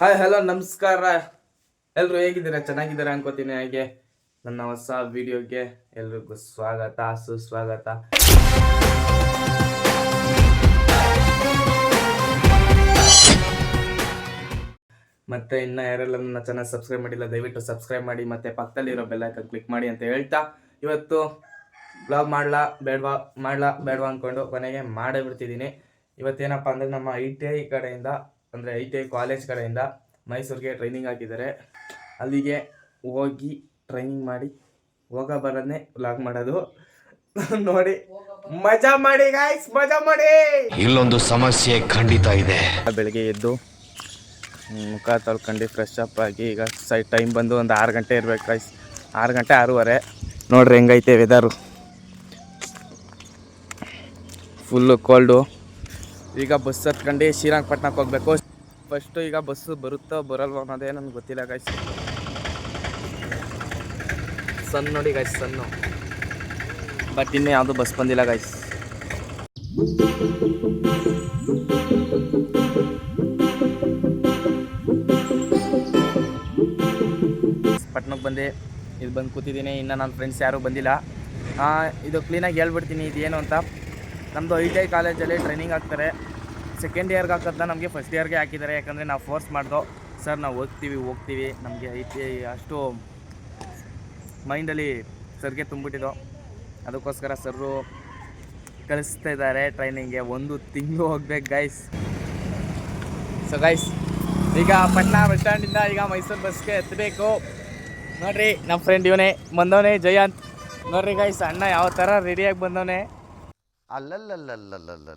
Hi hello ನಮಸ್ಕಾರ. ಎಲ್ಲರೂ ಹೇಗಿದ್ದೀರಾ? ಚೆನ್ನಾಗಿದ್ದೀರಾ ಅನ್ಕೋತೀನಿ ಹಾಗೆ. ನನ್ನ ಹೊಸ ವಿಡಿಯೋಗೆ ಎಲ್ರಿಗೂ ಸ್ವಾಗತ, ಸುಸ್ವಾಗತ. ಮತ್ತೆ ಇನ್ನ ಯಾರೆಲ್ಲ ನನ್ನ ಚಾನಲ್ ಸಬ್ಸ್ಕ್ರೈಬ್ ಮಾಡಿಲ್ಲ, ದಯವಿಟ್ಟು ಸಬ್ಸ್ಕ್ರೈಬ್ ಮಾಡಿ, ಮತ್ತೆ ಪಕ್ಕದಲ್ಲಿರೋ ಬೆಲ್ಲೈಕನ್ ಕ್ಲಿಕ್ ಮಾಡಿ ಅಂತ ಹೇಳ್ತಾ, ಇವತ್ತು ಬ್ಲಾಗ್ ಮಾಡ್ಲಾ, ಬೇಡವಾ ಮಾಡ್ಲಾ, ಬೇಡವಾ ಅಂದ್ಕೊಂಡು ಕೊನೆಗೆ ಮಾಡೇ ಬಿಡ್ತಿದ್ದೀನಿ. ಇವತ್ತೇನಪ್ಪ ಅಂದರೆ ನಮ್ಮ ಐ ಟಿ ಐ ಕಡೆಯಿಂದ ಅಂದರೆ ಐ ಟಿ ಐ ಕಾಲೇಜ್ ಕಡೆಯಿಂದ ಮೈಸೂರಿಗೆ ಟ್ರೈನಿಂಗ್ ಹಾಕಿದ್ದಾರೆ. ಅಲ್ಲಿಗೆ ಹೋಗಿ ಟ್ರೈನಿಂಗ್ ಮಾಡಿ ಹೋಗ ಬರೋದನ್ನೇ ವ್ಲಾಗ್ ಮಾಡೋದು. ನೋಡಿ ಮಜಾ ಮಾಡಿ ಗಾಯ್ಸ್ ಮಜಾ ಮಾಡಿ! ಇಲ್ಲೊಂದು ಸಮಸ್ಯೆ ಖಂಡಿತ ಇದೆ. ಬೆಳಗ್ಗೆ ಎದ್ದು ಮುಖ ತೊಳ್ಕೊಂಡು ಫ್ರೆಶ್ ಅಪ್ ಆಗಿ ಈಗ ಸೈ ಟೈಮ್ ಬಂದು ಒಂದು ಆರು ಗಂಟೆ ಇರ್ಬೇಕು ಗಾಯ್ಸ್ ಆರು ಗಂಟೆ ಆರೂವರೆ. ನೋಡ್ರಿ ಹೆಂಗೈತೆ ವೆದರು ಫುಲ್ಲು ಕೋಲ್ಡು ಈಗ ಬಸ್ ಹತ್ಕೊಂಡು ಶ್ರೀರಂಗಪಟ್ಟಣಕ್ಕೆ ಹೋಗ್ಬೇಕು. ಫಸ್ಟು ಈಗ ಬಸ್ಸು ಬರುತ್ತೋ ಬರಲ್ವೋ ಅನ್ನೋದೇ ನನಗೆ ಗೊತ್ತಿಲ್ಲ ಗಾಯ್ಸ್ ಸನ್ ನೋಡಿ ಗಾಯ್ಸ್ ಸನ್ನು ಬಟ್ ಇನ್ನೂ ಯಾವುದು ಬಸ್ ಬಂದಿಲ್ಲ ಗಾಯ್ಸ್ ಪಟ್ನಕ್ಕೆ ಬಂದೆ. ಇದು ಬಂದು ಕೂತಿದ್ದೀನಿ. ಇನ್ನು ನನ್ನ ಫ್ರೆಂಡ್ಸ್ ಯಾರೂ ಬಂದಿಲ್ಲ. ಇದು ಕ್ಲೀನಾಗಿ ಹೇಳ್ಬಿಡ್ತೀನಿ. ಇದೇನು ಅಂತ? ನಮ್ಮದು ಐ ಟಿ ಐ ಕಾಲೇಜಲ್ಲಿ ಟ್ರೈನಿಂಗ್ ಹಾಕ್ತಾರೆ. ಸೆಕೆಂಡ್ ಇಯರ್ಗೆ ಹಾಕೋದನ್ನ ನಮಗೆ ಫಸ್ಟ್ ಇಯರ್ಗೆ ಹಾಕಿದ್ದಾರೆ. ಯಾಕಂದರೆ ನಾವು ಫೋರ್ಸ್ ಮಾಡ್ದೋ. ಸರ್ ನಾವು ಓದ್ತೀವಿ ಹೋಗ್ತೀವಿ. ನಮಗೆ ಐ ಟಿ ಐ ಅಷ್ಟು ಮೈಂಡಲ್ಲಿ ಸರ್ಗೆ ತುಂಬಿಟ್ಟಿದ್ದೋ ಅದಕ್ಕೋಸ್ಕರ ಸರ್ರು ಕಳಿಸ್ತಾ ಇದ್ದಾರೆ ಟ್ರೈನಿಂಗ್ಗೆ ಒಂದು ತಿಂಗಳು ಹೋಗ್ಬೇಕು ಗೈಸ್ ಸೊ ಗೈಸ್ ಈಗ ಪಟ್ನಾ ಬಸ್ ಸ್ಟ್ಯಾಂಡಿಂದ ಈಗ ಮೈಸೂರು ಬಸ್ಗೆ ಎತ್ತಬೇಕು ನೋಡ್ರಿ ನಮ್ಮ ಫ್ರೆಂಡ್ ಇವನೇ ಬಂದವನೇ, ಜಯಂತ್. ನೋಡ್ರಿ ಗೈಸ್ ಅಣ್ಣ ಯಾವ ಥರ ರೆಡಿಯಾಗಿ ಬಂದವನೇ. ಅಲ್ಲಲ್ಲಲ್ಲಲ್ಲಲ್ಲಲ್ಲ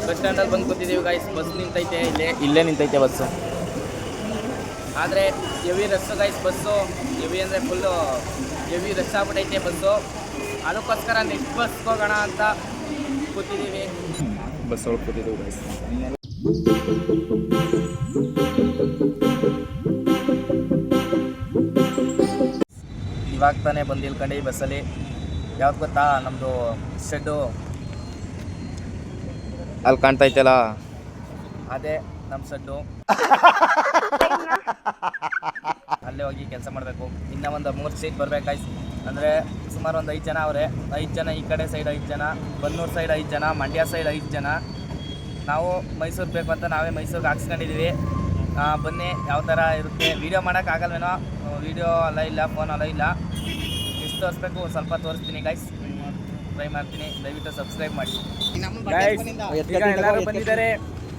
ಬಸ್ ಸ್ಟ್ಯಾಂಡಲ್ಲಿ ಬಂದು ಕೂತಿದ್ದೀವಿ ಗೈಸ್ ಬಸ್ ನಿಂತೈತೆ ಇಲ್ಲೇ. ಇಲ್ಲೇ ನಿಂತೈತೆ ಬಸ್ಸು ಆದರೆ heavy rush guys bus heavy ಅಂದರೆ ಫುಲ್ಲು ಎವಿ ರಶ್ ಆಗ್ಬಿಟ್ಟೈತೆ ಬಸ್ಸು ಅದಕ್ಕೋಸ್ಕರ ನೆಕ್ಸ್ಟ್ ಬಸ್ಗೆ ಹೋಗೋಣ ಅಂತ ಕೂತಿದ್ದೀವಿ ಬಸ್ ಒಳಗೆ ಕೂತಿದ್ದೀವಿ ಗೈಸ್ ಇವಾಗ ತಾನೇ ಬಂದು ಇಳ್ಕೊಂಡು ಈ ಬಸ್ಸಲ್ಲಿ ಯಾವ್ದು ಗೊತ್ತಾ? ನಮ್ಮದು ಶೆಡ್ಡು ಅಲ್ಲಿ ಕಾಣ್ತಾ ಐತಲ್ಲ ಅದೇ ನಮ್ಮ ಶೆಡ್ಡು ಅಲ್ಲೇ ಹೋಗಿ ಕೆಲಸ ಮಾಡಬೇಕು. ಇನ್ನೂ ಒಂದು ಮೂರು ಸೀಟ್ ಬರಬೇಕಾಯ್ತು ಅಂದರೆ ಸುಮಾರು ಒಂದು ಐದು ಜನ ಅವರೇ. ಐದು ಜನ ಈ ಕಡೆ ಸೈಡ್ ಐದು ಜನ ಬನ್ನೂರು ಸೈಡ್ ಐದು ಜನ ಮಂಡ್ಯ ಸೈಡ್ ಐದು ಜನ. ನಾವು ಮೈಸೂರು ಬೇಕು ಅಂತ ನಾವೇ ಮೈಸೂರಿಗೆ ಹಾಕ್ಸ್ಕೊಂಡಿದ್ದೀವಿ ಬನ್ನಿ ಯಾವ ಥರ ಇರುತ್ತೆ ವೀಡಿಯೋ ಮಾಡೋಕ್ಕಾಗಲ್ವೇನೋ ವೀಡಿಯೋ ಅಲ್ಲ ಇಲ್ಲ ಫೋನ್ ಅಲ್ಲ ಇಲ್ಲ. ಎಷ್ಟು ತೋರಿಸ್ಬೇಕು ಸ್ವಲ್ಪ ತೋರಿಸ್ತೀನಿ ಗೈಸ್ ಟ್ರೈ ಮಾಡ್ತೀನಿ. ದಯವಿಟ್ಟು ಸಬ್ಸ್ಕ್ರೈಬ್ ಮಾಡಿ. ಈಗ ಎಲ್ಲರೂ ಬಂದಿದ್ದಾರೆ.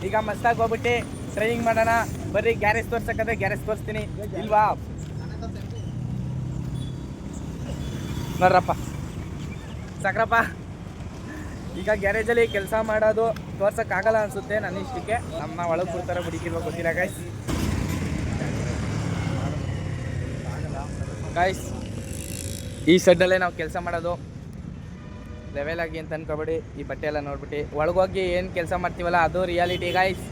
ಈಗ ಮಸ್ತಾಗಿ ಹೋಗ್ಬಿಟ್ಟು ಟ್ರೈನಿಂಗ್ ಮಾಡೋಣ. ಬರೀ ಗ್ಯಾರೇಜ್ ತೋರ್ಸಕ್ಕಂದ್ರೆ ಗ್ಯಾರೇಜ್ ತೋರಿಸ್ತೀನಿ. ಇಲ್ವಾ? ನೋಡ್ರಪ್ಪ. ಸಕ್ರಪ್ಪ. ಈಗ ಗ್ಯಾರೇಜಲ್ಲಿ ಕೆಲಸ ಮಾಡೋದು ತೋರ್ಸಕ್ಕಾಗಲ್ಲ ಅನ್ಸುತ್ತೆ ನನ್ನ ಇಷ್ಟಕ್ಕೆ. ನಮ್ಮ ಒಳಗೆ ಕೊಡ್ತಾರೆ ಹುಡುಕಿರುವ ಗೊತ್ತಿಲ್ಲ ಗಾಯ್ಸ್ ಗಾಯ್ಸ್ ಈ ಶೆಡ್ಡಲ್ಲೇ ನಾವು ಕೆಲಸ ಮಾಡೋದು. ಲೆವೆಲ್ ಆಗಿ ಅಂತ ಅನ್ಕೋಬೇಡಿ ಈ ಬಟ್ಟೆ ಎಲ್ಲ ನೋಡ್ಬಿಟ್ಟು. ಒಳಗೋಗಿ ಏನು ಕೆಲಸ ಮಾಡ್ತೀವಲ್ಲ ಅದು ರಿಯಾಲಿಟಿ ಗಾಯ್ಸ್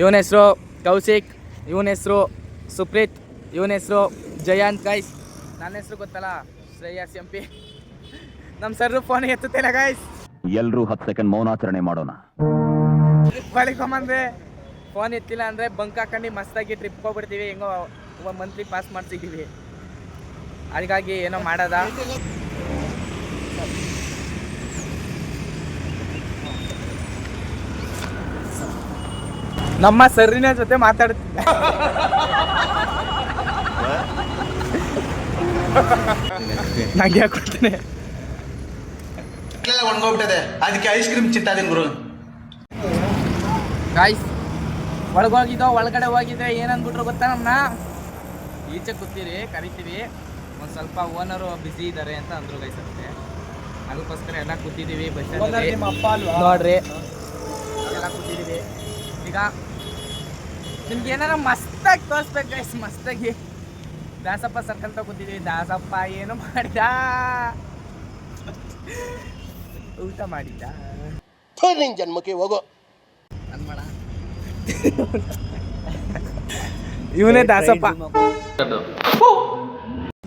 ಇವನ ಹೆಸರು ಕೌಶಿಕ್ ಇವನ ಹೆಸರು ಸುಪ್ರೀತ್ ಇವನ ಹೆಸರು ಜಯಾಂತ್ ಗಾಯ್ಸ್ ನನ್ನ ಹೆಸರು ಗೊತ್ತಲ್ಲ? ಶ್ರೇಯಸ್ ಎಂ ಪಿ ನಮ್ಮ ಸರ್ರು ಫೋನ್ ಎತ್ತುತ್ತೇನೆ ಗಾಯ್ಸ್ ಎಲ್ಲರೂ ಹತ್ತು ಸೆಕೆಂಡ್ ಮೌನಾಚರಣೆ ಮಾಡೋಣ. ಬಳಿಕೊಂಬಂದ್ರೆ ಫೋನ್ ಎತ್ತಿಲ್ಲ ಅಂದರೆ ಬಂಕ್ ಹಾಕೊಂಡು ಮಸ್ತಾಗಿ ಟ್ರಿಪ್ ಹೋಗ್ಬಿಡ್ತೀವಿ. ಹೆಂಗೋ ಮಂತ್ಲಿ ಪಾಸ್ ಮಾಡ್ತಿದ್ದೀವಿ ಅದಕ್ಕಾಗಿ ಏನೋ ಮಾಡೋದ. ನಮ್ಮ ಸರ್ರಿನ ಜೊತೆ ಮಾತಾಡ್ತಿದ್ದೆ ನಂಗೆ ಹಾಕೊಡ್ತೇನೆ ಒಣಗೋಗ್ಬಿಟ್ಟಿದೆ. ಅದಕ್ಕೆ ಐಸ್ ಕ್ರೀಮ್ ಚಿತ್ತಾದೀನಿ ಗುರು. ಗಾಯ್ಸ್ ಒಳಗೋಗಿದ್ದೋ ಒಳಗಡೆ ಹೋಗಿದ್ದೆ ಏನಂದ್ಬಿಟ್ರು ಗೊತ್ತಾ ನಮ್ಮನ್ನ ಈಚೆ ಕೂತೀರಿ ಕರಿತೀವಿ. ಒಂದು ಸ್ವಲ್ಪ ಓನರು ಬ್ಯುಸಿ ಇದ್ದಾರೆ ಅಂತ ಅಂದ್ರು ಗೈಸ್ ಅದಕ್ಕೆ ಅದಕ್ಕೋಸ್ಕರ ಎಲ್ಲ ಕೂತಿದ್ದೀವಿ ಬಸ್ ನೋಡ್ರಿ. ಎಲ್ಲ ಕೂತಿದ್ದೀವಿ ಈಗ ನಿಮ್ಗೆ ಏನಾರ ಮಸ್ತಾಗಿ ತೋರಿಸ್ಬೇಕು ಗೈಸ್ ಮಸ್ತಾಗಿ. ದಾಸಪ್ಪ ಸರ್ಕಲ್ ಕೂತಿದ್ದೀವಿ ದಾಸಪ್ಪ ಏನು ಮಾಡಿದ? ಊಟ ಮಾಡಿದ್ದ? ನಿನ್ ಜನ್ಮಕ್ಕೆ ಹೋಗೋ. ಅನ್ಮಾಡ ಇವನೇ ದಾಸಪ್ಪ.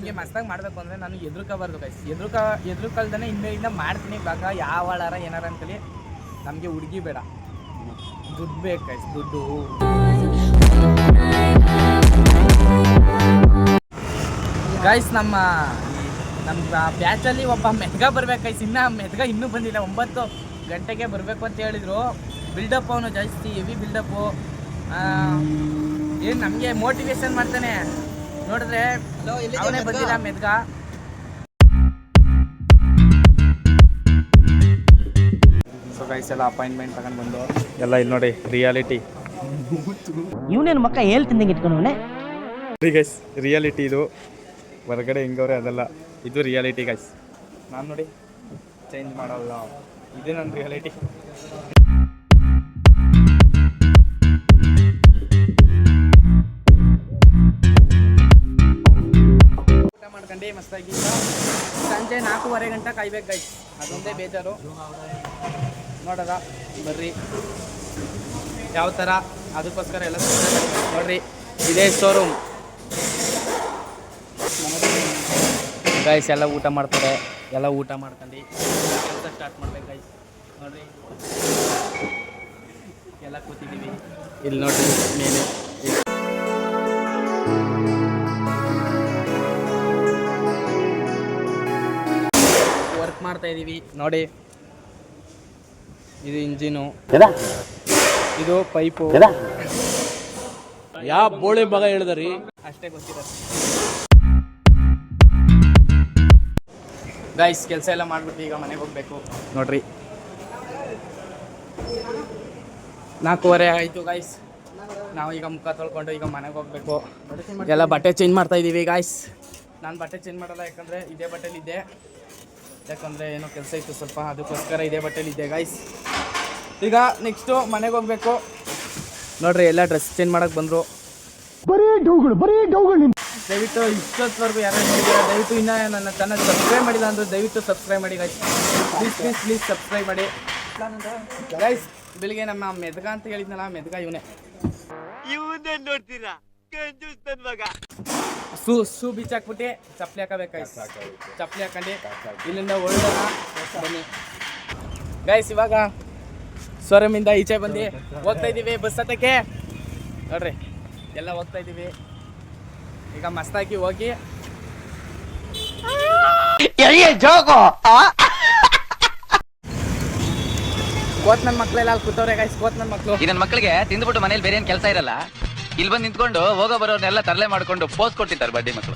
ಹಿಂಗೆ ಮಸ್ತಾಗಿ ಮಾಡಬೇಕು ಅಂದರೆ ನಾನು ಎದುರುಕಬಾರ್ದು ಗೈಸ್ ಎದುರುಕ ಎದುರುಕಲ್ದೇ ಇಂದ ಮಾಡ್ತೀನಿ ಬಾಗ ಯಾವಾಳಾರ ಏನಾರ ಅಂತೇಳಿ ನಮಗೆ ಹುಡುಗಿ ಬೇಡ. ದುಡ್ಡು ಬೇಕು ಕೈಸ್ ದುಡ್ಡು. ಗೈಸ್ ನಮ್ಮ ನಮ್ಮ ಬ್ಯಾಚಲ್ಲಿ ಒಬ್ಬ ಮೆದ್ಗ ಬರ್ಬೇಕು ಕೈಸ್ ಇನ್ನೂ ಮೆದ್ಗ ಇನ್ನೂ ಬಂದಿಲ್ಲ. ಒಂಬತ್ತು ಗಂಟೆಗೆ ಬರಬೇಕು ಅಂತ ಹೇಳಿದರು. ಬಿಲ್ಡಪ್ ಅವನು ಜಾಸ್ತಿ ಹೆವಿ ಬಿಲ್ಡಪ್ಪು ಏನು ನಮಗೆ ಮೋಟಿವೇಶನ್ ಮಾಡ್ತಾನೆ. ನೋಡಿದ್ರೆ ಅವನೇ ಬಂದಿಲ್ಲ ಮೆದ್ಗ. ಸೊ ಗೈಸ್ ಎಲ್ಲ ಅಪಾಯಿಂಟ್ಮೆಂಟ್ ತಗೊಂಡು ಬಂದು ಎಲ್ಲ ಇಲ್ಲಿ ನೋಡಿ ರಿಯಾಲಿಟಿ ಇವನೇನು ಮಕ್ಕ ಹೇಳ್ತಿದ್ದಂಗೆ ಇಟ್ಕೊಂಡವನೆ ಗೈಸ್ ರಿಯಾಲಿಟಿ ಇದು. ಹೊರಗಡೆ ಹೆಂಗವ್ರೆ ಅದೆಲ್ಲ. ಇದು ರಿಯಾಲಿಟಿ ಗೈಸ್ ನಾನು ನೋಡಿ ಚೇಂಜ್ ಮಾಡೋಲ್ಲ. ಇದು ನನ್ನ ರಿಯಾಲಿಟಿ ಮಸ್ತಾಗಿ. ಸಂಜೆ ನಾಲ್ಕೂವರೆ ಗಂಟೆ ಕಾಯ್ಬೇಕು ಗೈಸ್ ಅದೊಂದೇ ಬೇಜಾರು. ನೋಡೋದ? ಬರ್ರಿ. ಯಾವ ಥರ? ಅದಕ್ಕೋಸ್ಕರ ಎಲ್ಲ ನೋಡ್ರಿ, ಇದೇ ಶೋರೂಮ್ ಗೈಸ್ ಎಲ್ಲ ಊಟ ಮಾಡ್ತಾರೆ. ಎಲ್ಲ ಊಟ ಮಾಡ್ಕೊಂಡು ಕೆಲಸ ಸ್ಟಾರ್ಟ್ ಮಾಡ್ಬೇಕು ಗೈಸ್ ನೋಡ್ರಿ. ಎಲ್ಲ ಕೂತಿದ್ದೀವಿ. ಇಲ್ಲಿ ನೋಡ್ರಿ, ಮೇಲೆ. ಮಾಡ್ತಾ ಇದ್ದೀವಿ. ನೋಡಿ. ಇದು ಇಂಜಿನು. ಇದು ಪೈಪು. ಯಾವ ಬೋಳಿ ಮಗ ಹೇಳಿದ್ರಿ? ಅಷ್ಟೇ ಗೊತ್ತಿರ ಗೈಸ್ ಕೆಲಸ ಎಲ್ಲ ಮಾಡ್ಬಿಟ್ಟು ಈಗ ಮನೆಗೆ ಹೋಗ್ಬೇಕು. ನೋಡ್ರಿ. ನಾಲ್ಕೂವರೆ ಆಯಿತು ಗೈಸ್ ನಾವು ಈಗ ಮುಖ ತೊಳ್ಕೊಂಡು ಈಗ ಮನೆಗೆ ಹೋಗ್ಬೇಕು. ಎಲ್ಲ ಬಟ್ಟೆ ಚೇಂಜ್ ಮಾಡ್ತಾ ಇದೀವಿ ಗಾಯ್ಸ್ ನಾನು ಬಟ್ಟೆ ಚೇಂಜ್ ಮಾಡಲ್ಲ ಯಾಕಂದ್ರೆ ಇದೇ ಬಟ್ಟೆಲಿದ್ದೆ. ಯಾಕಂದರೆ ಏನೋ ಕೆಲಸ ಇತ್ತು ಸ್ವಲ್ಪ ಅದಕ್ಕೋಸ್ಕರ ಇದೇ ಬಟ್ಟೆಲಿದ್ದೆ ಗಾಯ್ಸ್ ಈಗ ನೆಕ್ಸ್ಟು ಮನೆಗೆ ಹೋಗ್ಬೇಕು. ನೋಡ್ರಿ ಎಲ್ಲ ಡ್ರೆಸ್ ಚೇಂಜ್ ಮಾಡೋಕೆ ಬಂದರು. ದಯವಿಟ್ಟು ಇಷ್ಟೊತ್ತವರೆಗೂ ಯಾರು ದಯವಿಟ್ಟು ಇನ್ನೂ ನನ್ನ ಚಾನಲ್ ಸಬ್ಸ್ಕ್ರೈಬ್ ಮಾಡಿಲ್ಲ ಅಂದ್ರೆ ದಯವಿಟ್ಟು ಸಬ್ಸ್ಕ್ರೈಬ್ ಮಾಡಿ guys please please please subscribe ಮಾಡಿ. ಗೈಸ್ ಬೆಳಿಗ್ಗೆ ನಮ್ಮ ಮೆದ್ಗ ಅಂತ ಹೇಳಿದ್ನಲ್ಲ ಮೆದ್ಗ ಇವನೇ. ಸೂ ಸು ಬೀಚ್ ಹಾಕ್ಬಿಟ್ಟು ಚಪ್ಪಲಿ ಹಾಕಬೇಕು. ಗೈಸ್ ಚಪ್ಪಲಿ ಹಾಕೊಂಡು ಇಲ್ಲಿಂದ ಹೊರಡೋಣ ಬನ್ನಿ. ಗೈಸ್ ಇವಾಗ ಸ್ವರಮಿಂದ ಈಚೆ ಬಂದು ಹೋಗ್ತಾ ಇದ್ದೀವಿ ಬಸ್ ಹತ್ತಕ್ಕೆ. ನೋಡ್ರಿ ಎಲ್ಲ ಹೋಗ್ತಾ ಇದ್ದೀವಿ. ಈಗ ಮಸ್ತಾಗಿ ಹೋಗಿ. ಕೋತ್ ನನ್ನ ಮಕ್ಳೆಲ್ಲ ಅಲ್ಲಿ ಕೂತವ್ರೆ ಗೈಸ್ ಕೋತ್ ನನ್ನ ಮಕ್ಳು. ಈ ನನ್ನ ಮಕ್ಕಳಿಗೆ ತಿಂದ್ಬಿಟ್ಟು ಮನೇಲಿ ಬೇರೆ ಏನ್ ಕೆಲಸ ಇರಲ್ಲ? ಇಲ್ಲಿ ಬಂದು ನಿಂತ್ಕೊಂಡು ಹೋಗೋ ಬರೋರ್ನೆಲ್ಲ ತರಲೆ ಮಾಡ್ಕೊಂಡು ಪೋಸ್ ಕೊಟ್ಟಿದ್ದಾರೆ ಬಡ್ಡಿ ಮಕ್ಕಳು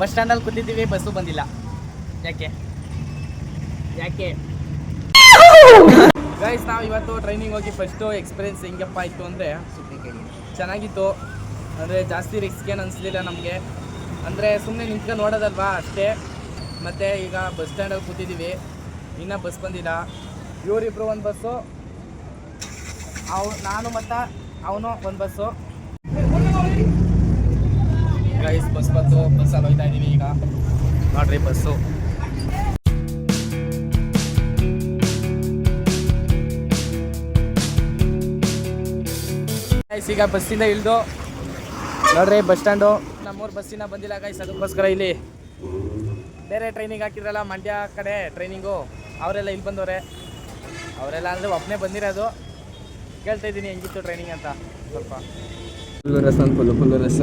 ಬಸ್ ಸ್ಟ್ಯಾಂಡಲ್ಲಿ ಕೂತಿದ್ದೀವಿ, ಬಸ್ಸು ಬಂದಿಲ್ಲ. ಯಾಕೆ? ಯಾಕೆ? ಗೈಸ್ ನಾವು ಇವತ್ತು ಟ್ರೈನಿಂಗ್ ಹೋಗಿ ಫಸ್ಟು ಎಕ್ಸ್ಪೀರಿಯನ್ಸ್ ಹೆಂಗಪ್ಪ ಆಯಿತು ಅಂದರೆ ಚೆನ್ನಾಗಿತ್ತು. ಅಂದರೆ ಜಾಸ್ತಿ ರಿಸ್ಕ್ ಏನು ಅನಿಸ್ಲಿಲ್ಲ ನಮಗೆ. ಅಂದರೆ ಸುಮ್ಮನೆ ನಿಂತ್ಕೊಂಡು ನೋಡೋದಲ್ವಾ ಅಷ್ಟೇ. ಮತ್ತು ಈಗ ಬಸ್ ಸ್ಟ್ಯಾಂಡಲ್ಲಿ ಕೂತಿದ್ದೀವಿ. ಇನ್ನೂ ಬಸ್ ಬಂದಿಲ್ಲ. ಇವರಿಬ್ರು ಒಂದು ಬಸ್ಸು. ಅವ್, ನಾನು ಮತ್ತು ಅವನು ಒಂದು ಬಸ್ಸು. ಗೈಸ್ ಬಸ್ ಬಂತು ಬಸ್ಸಲ್ಲಿ ಹೋಗ್ತಾ ಇದ್ದೀವಿ ಈಗ. ನೋಡ್ರಿ ಬಸ್ಸು. ಗೈಸ್ ಈಗ ಬಸ್ಸಿಂದ ಇಳಿದು ನೋಡ್ರಿ ಬಸ್ ಸ್ಟ್ಯಾಂಡು. ನಮ್ಮೂರು ಬಸ್ಸಿನ ಬಂದಿಲ್ಲ ಗೈಸ್ ಅದಕ್ಕೋಸ್ಕರ ಇಲ್ಲಿ ಬೇರೆ ಟ್ರೈನಿಂಗ್ ಹಾಕಿದ್ರಲ್ಲ, ಮಂಡ್ಯ ಕಡೆ ಟ್ರೈನಿಂಗು ಅವರೆಲ್ಲ ಇಲ್ಲಿ ಬಂದವ್ರೆ. ಅವರೆಲ್ಲ ಅಂದರೆ ಒಬ್ಬನೇ ಬಂದಿರೋದು. ಕೇಳ್ತಾ ಇದ್ದೀನಿ ಹೆಂಗಿತ್ತು ಟ್ರೈನಿಂಗ್ ಅಂತ. ಸ್ವಲ್ಪ. ಫುಲ್ಲು ರಸ ಫುಲ್ಲು ಫುಲ್ಲು ರಸ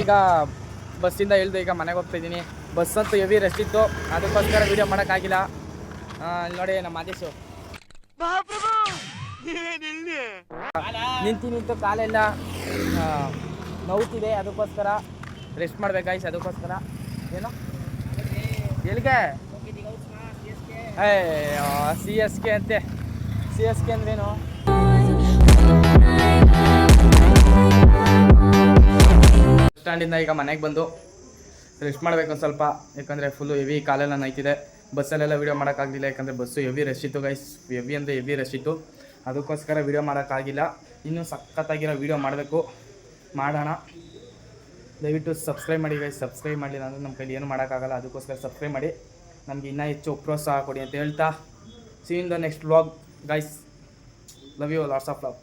ಈಗ ಬಸ್ಸಿಂದ ಇಳಿದು ಈಗ ಮನೆಗೆ ಹೋಗ್ತಾ ಇದ್ದೀನಿ. ಬಸ್ ಅಂತೂ ಹೆವಿ ರಶ್ ಇತ್ತು. ಅದಕ್ಕೋಸ್ಕರ ವೀಡಿಯೋ ಮಾಡೋಕ್ಕಾಗಿಲ್ಲ. ನೋಡಿ ನಮ್ಮ ಆದೇಶು ನಿಂತು ನಿಂತು ಕಾಲೆಲ್ಲ ನೋವುತ್ತಿದೆ ಅದಕ್ಕೋಸ್ಕರ. ರೆಸ್ಟ್ ಮಾಡ್ಬೇಕಾಯ್ತು ಅದಕ್ಕೋಸ್ಕರ. ಏನು? ಎಲ್ಲಿಗೆ? ಸಿ ಎಸ್ ಕೆ ಅಂತೆ. ಸಿ ಎಸ್ ಕೆ ಅಂದ್ರೇನು? ಸ್ಟ್ಯಾಂಡಿಂದ ಈಗ ಮನೆಗೆ ಬಂದು ರೆಸ್ಟ್ ಮಾಡ್ಬೇಕು ಒಂದು ಸ್ವಲ್ಪ. ಯಾಕಂದರೆ ಫುಲ್ಲು ಹೆವಿ ಕಾಲೆಲ್ಲ ನೈತಿದೆ ಬಸ್ಸಲ್ಲೆಲ್ಲ ವೀಡಿಯೋ ಮಾಡೋಕ್ಕಾಗಲಿಲ್ಲ, ಯಾಕಂದರೆ ಬಸ್ಸು ಹೆವಿ ರಶ್ ಇತ್ತು ಗೈಸ್ ಹೆವಿ ಅಂದರೆ ಹೆವಿ ರಶ್ ಇತ್ತು. ಅದಕ್ಕೋಸ್ಕರ ವೀಡಿಯೋ ಮಾಡೋಕ್ಕಾಗಿಲ್ಲ. ಇನ್ನೂ ಸಖತ್ತಾಗಿರೋ ವೀಡಿಯೋ ಮಾಡಬೇಕು. ಮಾಡೋಣ. ದಯವಿಟ್ಟು ಸಬ್ಸ್ಕ್ರೈಬ್ ಮಾಡಿ ಗೈಸ್ ಸಬ್ಸ್ಕ್ರೈಬ್ ಮಾಡಲಿಲ್ಲ ಅಂದರೆ ನಮ್ಮ ಕೈಲಿ ಏನು ಮಾಡೋಕ್ಕಾಗಲ್ಲ. ಅದಕ್ಕೋಸ್ಕರ ಸಬ್ಸ್ಕ್ರೈಬ್ ಮಾಡಿ. ನಮಗೆ ಇನ್ನೂ ಹೆಚ್ಚು ಪ್ರೋತ್ಸಾಹ ಕೊಡಿ ಅಂತ ಹೇಳ್ತಾ. See in the next vlog guys love you lots of love